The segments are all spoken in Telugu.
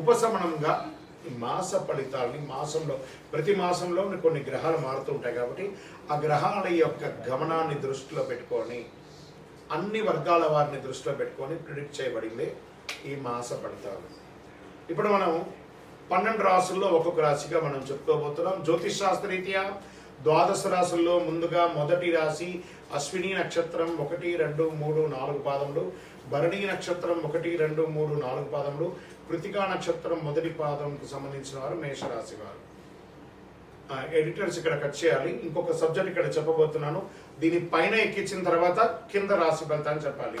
ఉపశమనంగా ఈ మాస ఫలితాలని మాసంలో ప్రతి మాసంలో కొన్ని గ్రహాలు మారుతూ ఉంటాయి కాబట్టి ఆ గ్రహాల యొక్క గమనాన్ని దృష్టిలో పెట్టుకొని అన్ని వర్గాల వారిని దృష్టిలో పెట్టుకొని ప్రిడిక్ట్ చేయబడింది ఈ మాస ఫలితాలు. ఇప్పుడు మనం పన్నెండు రాసుల్లో ఒక్కొక్క రాశిగా మనం చెప్పుకోబోతున్నాం. జ్యోతిష్ శాస్త్రరీత్యా ద్వాదశ రాశుల్లో ముందుగా మొదటి రాశి అశ్విని నక్షత్రం ఒకటి రెండు మూడు నాలుగు పాదములు భరణి నక్షత్రం ఒకటి రెండు మూడు నాలుగు పాదములు కృతికా నక్షత్రం మొదటి పాదంకు సంబంధించిన వారు మేషరాశి వారు. ఎడిటర్స్ ఇక్కడ కట్ చేయాలి. ఇంకొక సబ్జెక్ట్ ఇక్కడ చెప్పబోతున్నాను. దీని పైన ఎక్కించిన తర్వాత కింద రాశి ఫలితాన్ని చెప్పాలి.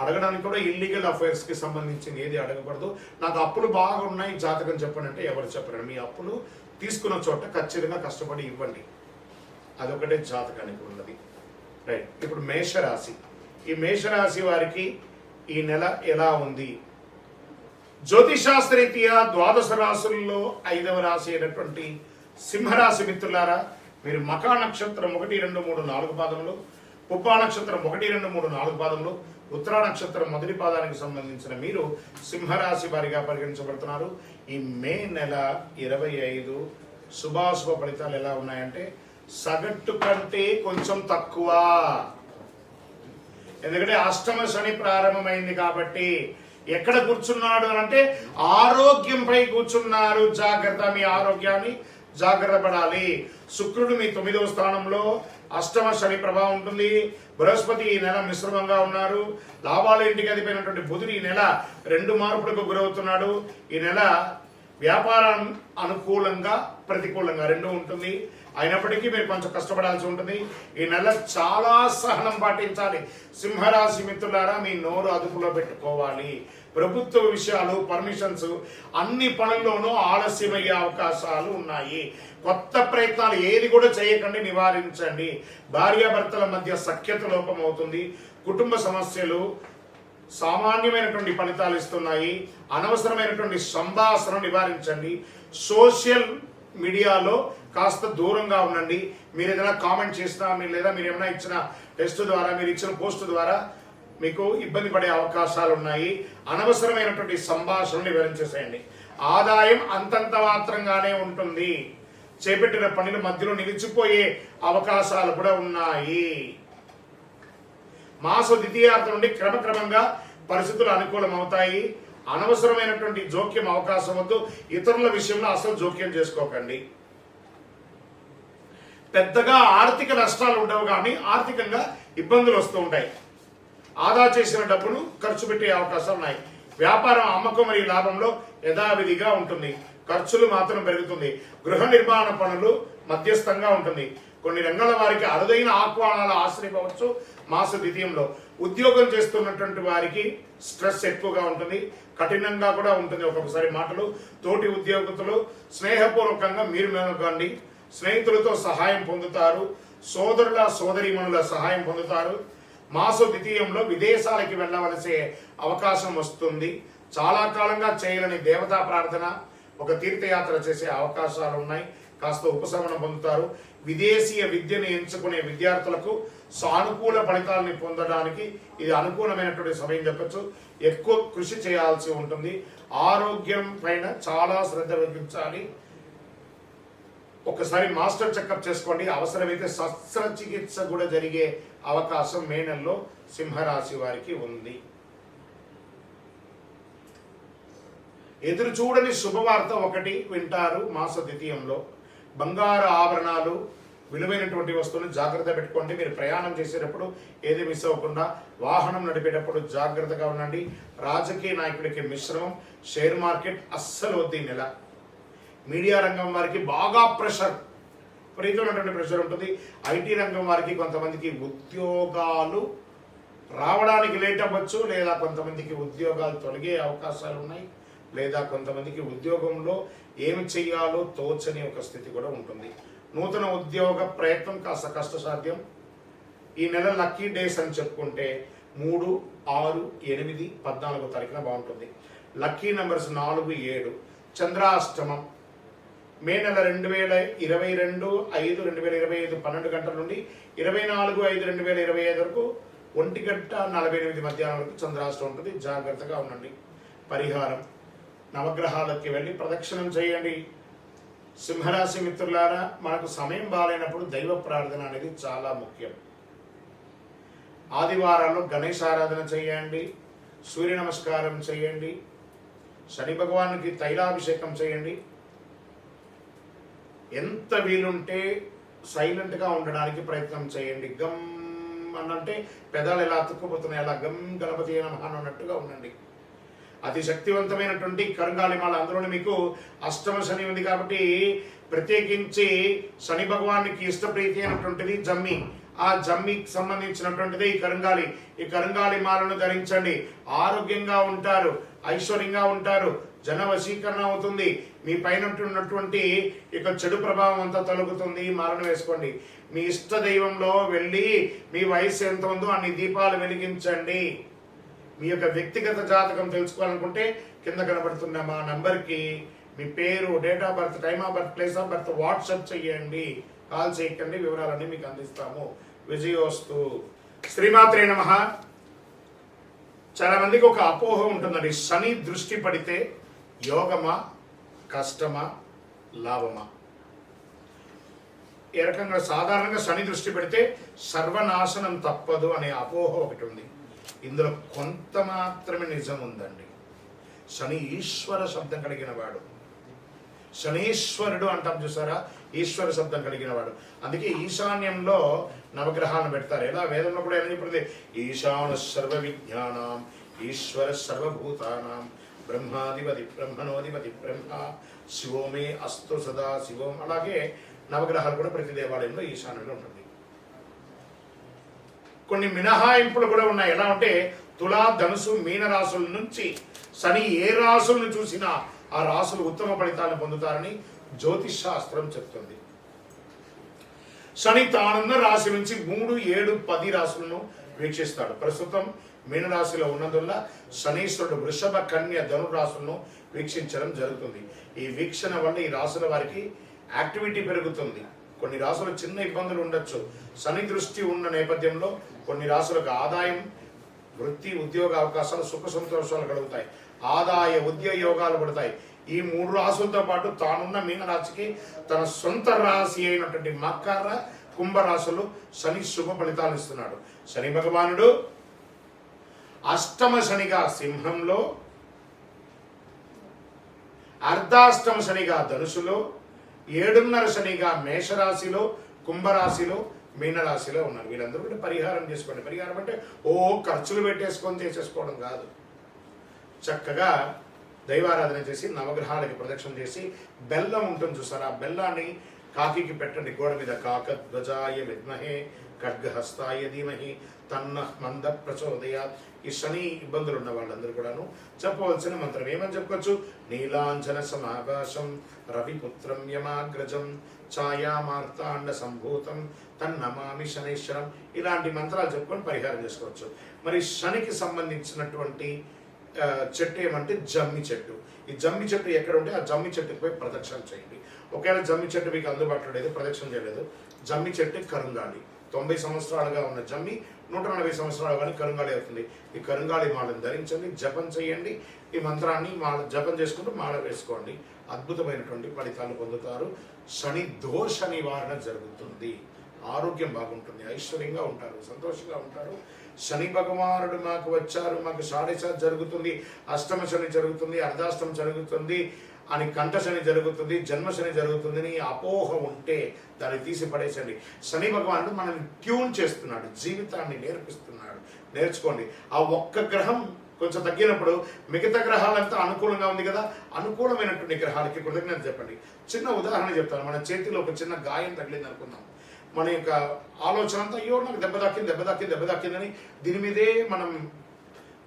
అడగడానికి కూడా ఇల్లీగల్ అఫైర్స్కి సంబంధించిన సంబంధించింది ఏది అడగకూడదు. నాకు అప్పులు బాగా ఉన్నాయి జాతకం చెప్పండి అంటే ఎవరు చెప్పరు మీ అప్పులు తీసుకున్న చోట ఖచ్చితంగా కష్టపడి ఇవ్వండి. అదొకటే జాతకానికి ఉన్నది. రైట్. ఇప్పుడు మేషరాశి. ఈ మేషరాశి వారికి ఈ నెల ఎలా ఉంది? జ్యోతిశాస్త్రరీత్యా ద్వాదశ రాశుల్లో ఐదవ రాశి అయినటువంటి సింహరాశి మిత్రులారా మీరు మకా నక్షత్రం ఒకటి రెండు మూడు నాలుగు పాదములు పుబ్బా నక్షత్రం ఒకటి రెండు మూడు నాలుగు పాదములు ఉత్తరా నక్షత్రం మొదటి పాదానికి సంబంధించిన మీరు సింహరాశి వారిగా పరిగణించబడుతున్నారు. ఈ మే నెల ఇరవై ఐదు శుభాశుభ ఫలితాలు ఎలా ఉన్నాయంటే సగటు కంటే కొంచెం తక్కువ. ఎందుకంటే అష్టమ శని ప్రారంభమైంది కాబట్టి ఎక్కడ కూర్చున్నాడు అని అంటే ఆరోగ్యంపై కూర్చున్నారు. జాగ్రత్త మీ ఆరోగ్యాన్ని జాగ్రత్త పడాలి శుక్రుడు మీ తొమ్మిదవ స్థానంలో అష్టమ శని ప్రభావం ఉంటుంది. బృహస్పతి ఈ నెల మిశ్రమంగా ఉన్నారు. లాభాల ఇంటికి అదిపోయినటువంటి బుధుడు ఈ నెల రెండు మార్పులకు గురవుతున్నాడు. ఈ నెల వ్యాపారం అనుకూలంగా ప్రతికూలంగా రెండు ఉంటుంది. అయినప్పటికీ మీరు కొంచెం కష్టపడాల్సి ఉంటుంది. ఈ నెల చాలా సహనం పాటించాలి. సింహరాశి మిత్రులారా మీ నోరు అదుపులో పెట్టుకోవాలి. ప్రభుత్వ విషయాలు పర్మిషన్స్ అన్ని పనుల్లోనూ ఆలస్యమయ్యే అవకాశాలు ఉన్నాయి. కొత్త ప్రయత్నాలు ఏది కూడా చేయకండి నివారించండి. భార్యాభర్తల మధ్య సఖ్యత లోపం అవుతుంది కుటుంబ సమస్యలు సామాన్యమైనటువంటి ఫలితాలు ఇస్తున్నాయి. అనవసరమైనటువంటి సంభాషణ నివారించండి. సోషల్ మీడియాలో కాస్త దూరంగా ఉండండి. మీరు ఏదైనా కామెంట్ చేసినా మీరు లేదా మీరు ఏమైనా ఇచ్చిన టెస్ట్ ద్వారా మీరు ఇచ్చిన పోస్ట్ ద్వారా మీకు ఇబ్బంది పడే అవకాశాలు ఉన్నాయి అనవసరమైనటువంటి సంభాషణలు నివారించేసేయండి. ఆదాయం అంతంత మాత్రంగానే ఉంటుంది. చేపట్టిన పనులు మధ్యలో నిలిచిపోయే అవకాశాలు కూడా ఉన్నాయి. మాస ద్వితీయార్థం నుండి క్రమక్రమంగా పరిస్థితులు అనుకూలం అవుతాయి అనవసరమైనటువంటి జోక్యం అవకాశం వద్దు. ఇతరుల విషయంలో అసలు జోక్యం చేసుకోకండి. పెద్దగా ఆర్థిక నష్టాలు ఉండవు కానీ ఆర్థికంగా ఇబ్బందులు వస్తూ ఉంటాయి. ఆదా చేసిన డబ్బును ఖర్చు పెట్టే అవకాశాలు ఉన్నాయి. వ్యాపారం అమ్మకం మరియు లాభంలో యథావిధిగా ఉంటుంది. ఖర్చులు మాత్రం పెరుగుతుంది. గృహ నిర్మాణ పనులు మధ్యస్థంగా ఉంటుంది. కొన్ని రంగాల వారికి అరుదైన ఆహ్వానాలు ఆశ్రయించవచ్చు మాస ద్వితీయంలో. ఉద్యోగం చేస్తున్నటువంటి వారికి స్ట్రెస్ ఎక్కువగా ఉంటుంది. కఠినంగా కూడా ఉంటుంది ఒక్కొక్కసారి మాటలు. తోటి ఉద్యోగతులు స్నేహపూర్వకంగా మీరు మేనకండి స్నేహితులతో సహాయం పొందుతారు. సోదరుల సోదరీమణుల సహాయం పొందుతారు. మాస ద్వితీయంలో విదేశాలకి వెళ్ళవలసే అవకాశం వస్తుంది. చాలా కాలంగా చేయలేని దేవతా ప్రార్థన ఒక తీర్థయాత్ర చేసే అవకాశాలు ఉన్నాయి. కాస్త ఉపశమనం పొందుతారు. విదేశీయ విద్యను ఎంచుకునే విద్యార్థులకు సానుకూల ఫలితాలని పొందడానికి ఇది అనుకూలమైనటువంటి సమయం చెప్పచ్చు. ఎక్కువ కృషి చేయాల్సి ఉంటుంది. ఆరోగ్యం పైన చాలా శ్రద్ధ వహించాలి. ఒకసారి మాస్టర్ చెకప్ చేసుకోండి. అవసరమైతే శస్త్రచికిత్స కూడా జరిగే అవకాశం మే నెలలో సింహరాశి వారికి ఉంది. ఎదురు చూడని శుభవార్త ఒకటి వింటారు మాస ద్వితీయంలో. బంగారు ఆభరణాలు విలువైనటువంటి వస్తువులను జాగ్రత్త పెట్టుకోండి. మీరు ప్రయాణం చేసేటప్పుడు ఏది మిస్ అవ్వకుండా వాహనం నడిపేటప్పుడు జాగ్రత్తగా ఉండండి. రాజకీయ నాయకుడికి మిశ్రమం షేర్ మార్కెట్ అస్సలు వద్ద నెల. మీడియా రంగం వారికి బాగా ప్రెషర్. విపరీతమైనటువంటి ప్రెషర్ ఉంటుంది. ఐటీ రంగం వారికి కొంతమందికి ఉద్యోగాలు రావడానికి లేట్ అవ్వచ్చు లేదా కొంతమందికి ఉద్యోగాలు తొలగే అవకాశాలు ఉన్నాయి లేదా కొంతమందికి ఉద్యోగంలో ఏమి చేయాలో తోచని ఒక స్థితి కూడా ఉంటుంది. నూతన ఉద్యోగ ప్రయత్నం కాస్త కష్టసాధ్యం. ఈ నెల లక్కీ డేస్ అని చెప్పుకుంటే మూడు ఆరు ఎనిమిది పద్నాలుగు తారీఖున బాగుంటుంది. లక్కీ నెంబర్స్ నాలుగు ఏడు. చంద్రాష్టమం మే నెల రెండు వేల ఇరవై రెండు ఐదు రెండు వేల ఇరవై ఐదు పన్నెండు గంటల నుండి ఇరవై నాలుగు ఐదు రెండు వేల ఇరవై ఐదు వరకు ఒంటి గంట నలభై ఎనిమిది మధ్యాహ్నం వరకు చంద్రాష్టం ఉంటుంది. జాగ్రత్తగా ఉండండి. పరిహారం. నవగ్రహాలకి వెళ్ళి ప్రదక్షిణం చేయండి. సింహరాశి మిత్రులారా మనకు సమయం బాగాలేనప్పుడు దైవ ప్రార్థన అనేది చాలా ముఖ్యం. ఆదివారాల్లో గణేష్ ఆరాధన చేయండి. సూర్య నమస్కారం చేయండి. శని భగవానికి తైలాభిషేకం చేయండి. ఎంత వీలుంటే సైలెంట్గా ఉండడానికి ప్రయత్నం చేయండి. గమ్ అన్నంటే పెదాలు ఎలా అతుక్కుపోతున్నాయి అలా గమ్ గణపతి నమః అన్నట్టుగా ఉండండి. అతి శక్తివంతమైనటువంటి కరుంగాలిమాల అందులోనే మీకు అష్టమ శని ఉంది కాబట్టి ప్రత్యేకించి శని భగవానికి ఇష్టప్రీతి అయినటువంటిది జమ్మి. ఆ జమ్మికి సంబంధించినటువంటిది ఈ కరుంగాలి. ఈ కరుంగాలి మాలను ధరించండి. ఆరోగ్యంగా ఉంటారు ఐశ్వర్యంగా ఉంటారు జన వశీకరణ అవుతుంది. మీ పైన ఉన్నటువంటి ఇక చెడు ప్రభావం అంతా తొలగుతుంది. ఈ వేసుకోండి. మీ ఇష్ట దైవంలో వెళ్ళి మీ వయసు ఎంత ఉందో అన్ని దీపాలు వెలిగించండి. మీ యొక్క వ్యక్తిగత జాతకం తెలుసుకోవాలనుకుంటే కింద కనబడుతున్న మా నంబర్కి మీ పేరు date of birth time of birth place of birth WhatsApp చేయండి. కాల్ చేయకండి. వివరాలన్నీ మీకు అందిస్తాము. విజయోస్తు. శ్రీమాత్రే నమ. చాలా మందికి ఒక అపోహ ఉంటుందండి. శని దృష్టి పడితే యోగమా కష్టమా లాభమా? ఏ రకంగా సాధారణంగా శని దృష్టి పెడితే సర్వనాశనం తప్పదు అనే అపోహ ఒకటి ఉంది. ఇందులో కొంత మాత్రమే నిజం ఉందండి. శని ఈశ్వర శబ్దం కలిగిన వాడు. శనీశ్వరుడు అంటాం చూసారా? ఈశ్వర శబ్దం కలిగిన వాడు. అందుకే ఈశాన్యంలో నవగ్రహాలను పెడతారు. ఎలా? వేదంలో కూడా ఏమని చెప్పింది. ఈశాన సర్వ విజ్ఞానం ఈశ్వర సర్వభూతానాం బ్రహ్మాధిపతి బ్రహ్మణోధిపతి బ్రహ్మ శివోమే అస్తు సదా శివం అలాగే నవగ్రహాలు కూడా ప్రతి దేవాలయంలో ఈశాన్యంలో ఉంటుంది. కొన్ని మినహాయింపులు కూడా ఉన్నాయి. ఎలా అంటే తులా ధనుసు మీన రాసుల నుంచి శని ఏ రాసులను చూసినా ఆ రాసులు ఉత్తమ ఫలితాలను పొందుతారని జ్యోతిష్ శాస్త్రం చెప్తుంది. శని తానున్న రాశి నుంచి మూడు ఏడు పది రాశులను వీక్షిస్తాడు. ప్రస్తుతం మీనరాశిలో ఉన్నందువల్ల శనీశ్వరుడు వృషభ కన్య ధను రాశులను వీక్షించడం జరుగుతుంది. ఈ వీక్షణ వల్ల ఈ రాశుల వారికి యాక్టివిటీ పెరుగుతుంది. కొన్ని రాసులు చిన్న ఇబ్బందులు ఉండొచ్చు. శని దృష్టి ఉన్న నేపథ్యంలో కొన్ని రాసులకు ఆదాయం వృత్తి ఉద్యోగ అవకాశాలు సుఖ సంతోషాలు కలుగుతాయి. ఆదాయ ఉద్యోగ యోగాలు పడతాయి. ఈ మూడు రాసులతో పాటు తానున్న మీనరాశికి తన సొంత రాశి అయినటువంటి మకర కుంభరాశులు శని శుభ ఫలితాలు ఇస్తున్నాడు. శని భగవానుడు అష్టమ శనిగా సింహంలో అర్ధాష్టమ శనిగా ధనుసులో ఏడున్నర శనిగా మేషరాశిలో కుంభరాశిలో మీనరాశిలో ఉన్నారు. వీళ్ళందరూ కూడా పరిహారం చేసుకోండి. పరిహారం అంటే ఓ ఖర్చులు పెట్టేసుకొని చేసేసుకోవడం కాదు. చక్కగా దైవారాధన చేసి నవగ్రహాలకి ప్రదక్షిణ చేసి బెల్లం ఉంటుంది చూసారా? ఆ బెల్లాన్ని కాకికి పెట్టండి. గోడ మీద కాక ధ్వజాయ విద్మహే ఖడ్గహస్తాయ ధీమహి తన్న మంద ప్రచోదయ. ఈ శని ఇబ్బందులు ఉన్న వాళ్ళందరూ కూడాను చెప్పవలసిన మంత్రం ఏమని చెప్పుకోవచ్చు నీలాంజన సమాకాశం రవిపుత్రం యమాగ్రజం ఛాయామార్తాండ సంభూతం తన్నమామి శనైశ్వరం ఇలాంటి మంత్రాలు చెప్పుకొని పరిహారం చేసుకోవచ్చు. మరి శనికి సంబంధించినటువంటి చెట్టు ఏమంటే జమ్మి చెట్టు. ఈ జమ్మి చెట్టు ఎక్కడ ఉంటే ఆ జమ్మి చెట్టుకు పోయి ప్రదక్షిణ చేయండి. ఒకవేళ జమ్మి చెట్టు మీకు అందుబాటులో లేదు ప్రదక్షిణ చేయలేదు. జమ్మి చెట్టు కరుంగాలి. తొంభై సంవత్సరాలుగా ఉన్న జమ్మి నూట నలభై సంవత్సరాలు కానీ కరుంగాళి అవుతుంది. ఈ కరుంగాళి మాలను ధరించండి జపం చేయండి. ఈ మంత్రాన్ని మాల జపం చేసుకుంటూ మాల వేసుకోండి. అద్భుతమైనటువంటి ఫలితాలు పొందుతారు. శని దోష నివారణ జరుగుతుంది. ఆరోగ్యం బాగుంటుంది. ఐశ్వర్యంగా ఉంటారు సంతోషంగా ఉంటారు. శని భగవానుడు మాకు వచ్చారు మాకు సాడేసారి జరుగుతుంది. అష్టమ శని జరుగుతుంది అర్ధాష్టం జరుగుతుంది. అని కంఠ శని జరుగుతుంది జన్మ శని అపోహ ఉంటే దాన్ని తీసి పడేసండి శని భగవానుడు మనల్ని ట్యూన్ చేస్తున్నాడు జీవితాన్ని నేర్పిస్తున్నాడు. నేర్చుకోండి. ఆ ఒక్క గ్రహం కొంచెం తగ్గినప్పుడు మిగతా గ్రహాలంతా అనుకూలంగా ఉంది కదా అనుకూలమైనటువంటి గ్రహాలకి కృతజ్ఞత చెప్పండి. చిన్న ఉదాహరణ చెప్తాను. మన చేతిలో ఒక చిన్న గాయం తగిలింది అనుకుందాం. మన యొక్క ఆలోచన అంతా అయ్యో నాకు దెబ్బ తాకింది దెబ్బ తాకింది దెబ్బ తాకిందని దీని మీదే మనం